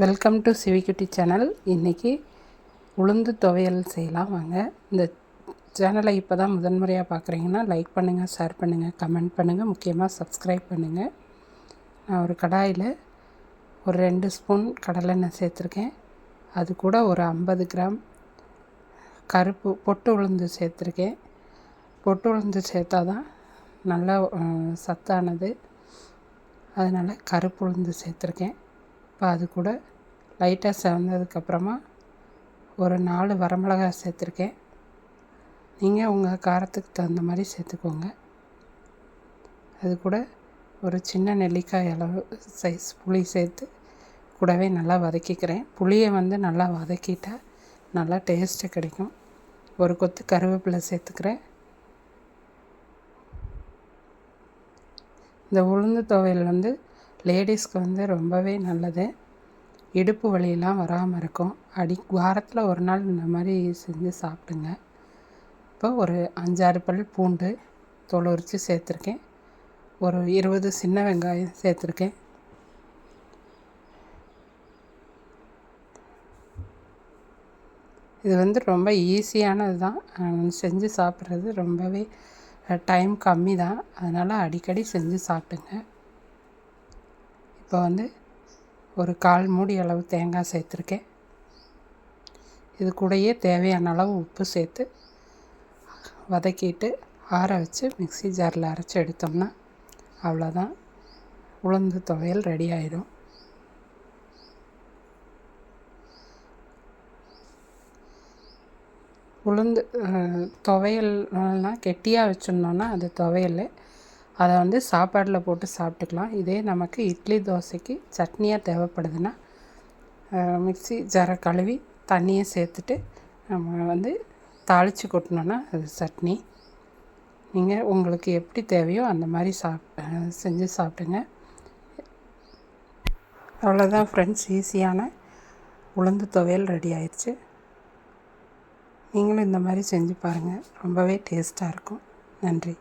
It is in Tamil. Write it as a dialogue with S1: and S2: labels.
S1: வெல்கம் டு சிவிக்குட்டி சேனல் இன்றைக்கி உளுந்து துவையல் செய்யலாம். வாங்க. இந்த சேனலை இப்போ தான் முதன்முறையாக பார்க்குறீங்கன்னா லைக் பண்ணுங்கள் ஷேர் பண்ணுங்கள் கமெண்ட் பண்ணுங்கள் முக்கியமாக சப்ஸ்கிரைப் பண்ணுங்கள் நான் ஒரு கடாயில் ஒரு ரெண்டு ஸ்பூன் கடலெண்ணெய் சேர்த்துருக்கேன். அது கூட ஒரு ஐம்பது கிராம் கருப்பு பொட்டு உளுந்து சேர்த்துருக்கேன். பொட்டு உளுந்து சேர்த்தா தான் நல்லா சத்தானது. அதனால் கருப்பு உளுந்து சேர்த்துருக்கேன். இப்போ அது கூட லைட்டாக செவந்ததுக்கப்புறமா ஒரு நாலு வரமிளகாய் சேர்த்துருக்கேன். நீங்கள் உங்கள் காரத்துக்கு தகுந்த மாதிரி சேர்த்துக்கோங்க. அது கூட ஒரு சின்ன நெல்லிக்காய் அளவு சைஸ் புளி சேர்த்து கூடவே நல்லா வதக்கிக்கிறேன். புளியை வந்து நல்லா வதக்கிட்டால் நல்லா டேஸ்ட்டு கிடைக்கும். ஒரு கொத்து கருவேப்பிலை சேர்த்துக்கிறேன். இந்த உளுந்து துவையல் வந்து லேடிஸ்க்கு வந்து ரொம்பவே நல்லது. இடுப்பு வலியெல்லாம் வராமல் இருக்கும். அடி வாரத்தில் ஒரு நாள் இந்த மாதிரி செஞ்சு சாப்பிடுங்க. இப்போ ஒரு அஞ்சாறு பல் பூண்டு தோல் உரித்து சேர்த்துருக்கேன். ஒரு இருபது சின்ன வெங்காயம் சேர்த்துருக்கேன். இது வந்து ரொம்ப ஈஸியானது தான். செஞ்சு சாப்பிட்றது ரொம்பவே டைம் கம்மி தான். அதனால் அடிக்கடி செஞ்சு சாப்பிடுங்க. இப்போ வந்து ஒரு கால் மூடி அளவு தேங்காய் சேர்த்துருக்கேன். இது கூடயே தேவையான அளவு உப்பு சேர்த்து வதக்கிட்டு ஆற வச்சு மிக்சி ஜாரில் அரைச்சி எடுத்தோம்னா அவ்வளோதான். உளுந்து துவையல் ரெடி ஆயிடும் உளுந்து துவையல்னால் கெட்டியாக வச்சுருந்தோன்னா அது துவையல். அதை வந்து சாப்பாடில் போட்டு சாப்பிட்டுக்கலாம். இதே நமக்கு இட்லி தோசைக்கு சட்னியாக தேவைப்படுதுன்னா மிக்சி ஜர கழுவி தண்ணியை சேர்த்துட்டு நம்ம வந்து தாளித்து கொட்டினோன்னா அது சட்னி. நீங்கள் உங்களுக்கு எப்படி தேவையோ அந்த மாதிரி சாப் செஞ்சு சாப்பிடுங்க. அவ்வளோதான் ஃப்ரெண்ட்ஸ் ஈஸியான உளுந்து துவையல் ரெடி ஆயிடுச்சு நீங்களும் இந்த மாதிரி செஞ்சு பாருங்கள் ரொம்பவே டேஸ்ட்டாக இருக்கும். நன்றி.